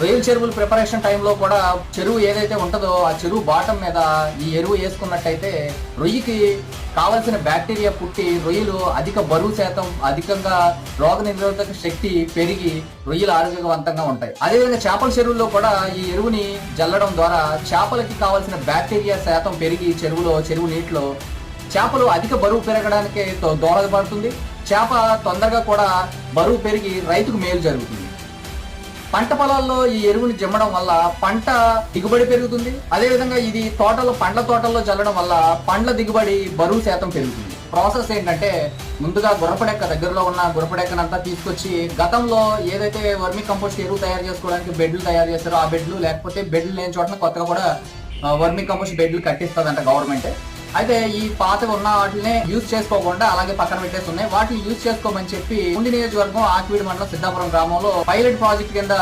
రొయ్యల చెరువుల ప్రిపరేషన్ టైంలో కూడా చెరువు ఏదైతే ఉంటుందో ఆ చెరువు బాటం మీద ఈ ఎరువు వేసుకున్నట్టయితే రొయ్యకి కావలసిన బ్యాక్టీరియా పుట్టి రొయ్యలు అధిక బరువు శాతం అధికంగా రోగ నిరోధక శక్తి పెరిగి రొయ్యలు ఆరోగ్యవంతంగా ఉంటాయి. అదేవిధంగా చేపల చెరువుల్లో కూడా ఈ ఎరువుని జల్లడం ద్వారా చేపలకి కావలసిన బ్యాక్టీరియా శాతం పెరిగి చెరువులో చెరువు నీటిలో చేపలు అధిక బరువు పెరగడానికి దోహదపడుతుంది. చేప తొందరగా కూడా బరువు పెరిగి రైతుకు మేలు జరుగుతుంది. పంట పొలాల్లో ఈ ఎరువులు జమ్మడం వల్ల పంట దిగుబడి పెరుగుతుంది. అదే విధంగా ఇది తోటలో పండ్ల తోటల్లో చల్లడం వల్ల పండ్ల దిగుబడి బరువు శాతం పెరుగుతుంది. ప్రాసెస్ ఏంటంటే ముందుగా గురపడెక్క దగ్గరలో ఉన్న గురపడెక్కనంతా తీసుకొచ్చి గతంలో ఏదైతే వర్మి కంపోస్ట్ ఎరువు తయారు చేసుకోవడానికి బెడ్లు తయారు చేస్తారో ఆ బెడ్లు లేకపోతే బెడ్లు లేని చోట కొత్తగా కూడా వర్మి కంపోస్ట్ బెడ్లు కట్టిస్తుందంట గవర్నమెంట్. అయితే ఈ పాత ఉన్న వాటినే యూజ్ చేసుకోకుండా అలాగే పక్కన పెట్టేసి ఉన్నాయి వాటిని యూజ్ చేసుకోమని చెప్పి ఉండి నియోజకవర్గం ఆకివీడి మండలం సిద్ధాపురం గ్రామంలో పైలట్ ప్రాజెక్ట్ కింద